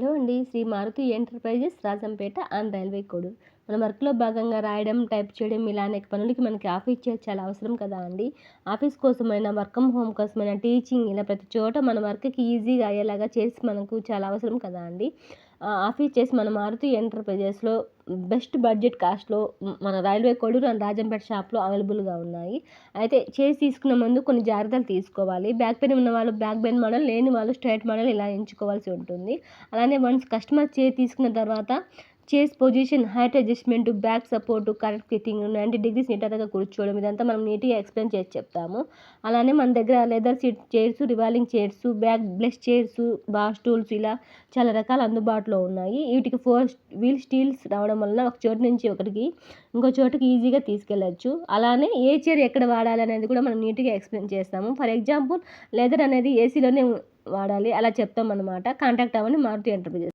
Hello అండి Shri Maruti enterprises Rajampet and railway Kodur. మన వర్క్లో భాగంగా రాయడం టైప్ చేయడం ఇలా అనేక పనులకి మనకి ఆఫీస్ చేయడం చాలా అవసరం కదా అండి. ఆఫీస్ కోసమైనా వర్క్ హోమ్ కోసమైనా టీచింగ్ ఇలా ప్రతి చోట మన వర్క్కి ఈజీగా అయ్యేలాగా చేసి మనకు చాలా అవసరం కదా అండి. ఆఫీస్ చేసి మన మారుతి ఎంటర్ప్రైజెస్లో బెస్ట్ బడ్జెట్ కాస్ట్లో మన రైల్వే కొడూరు అండ్ రాజంపేట షాప్లో అవైలబుల్గా ఉన్నాయి. అయితే చేసి తీసుకున్న ముందు కొన్ని జాగ్రత్తలు తీసుకోవాలి. బ్యాక్ పెయిన్ ఉన్న వాళ్ళు బ్యాక్ పెయిన్ మోడల్ లేని వాళ్ళు స్ట్రైట్ మోడల్ ఇలా ఎంచుకోవాల్సి ఉంటుంది. అలానే వన్స్ కస్టమర్ చేసి తీసుకున్న తర్వాత chest position height adjustment back support correct fitting ninety degrees నీట్గా కూర్చోవడం ఇదంతా మనం నీట్గా ఎక్స్ప్లెయిన్ చేసి చెప్తాము. అలానే మన దగ్గర leather seat chairs revolving chairs backless chairs bar stools ఇలా చాలా రకాలు అందుబాటులో ఉన్నాయి. వీటికి ఫోర్ వీల్ స్టీల్స్ రావడం వలన ఒక చోటు నుంచి ఒకటికి ఇంకో చోటుకి ఈజీగా తీసుకెళ్ళచ్చు. అలానే ఏ చైర్ ఎక్కడ వాడాలి అనేది కూడా మనం నీట్గా ఎక్స్ప్లెయిన్ చేస్తాము. ఫర్ ఎగ్జాంపుల్ లెదర్ అనేది ఏసీలోనే వాడాలి అలా చెప్తాం అనమాట కాంటాక్ట్ అవ్వని మారుతి ఎంటర్ప్రైజెస్.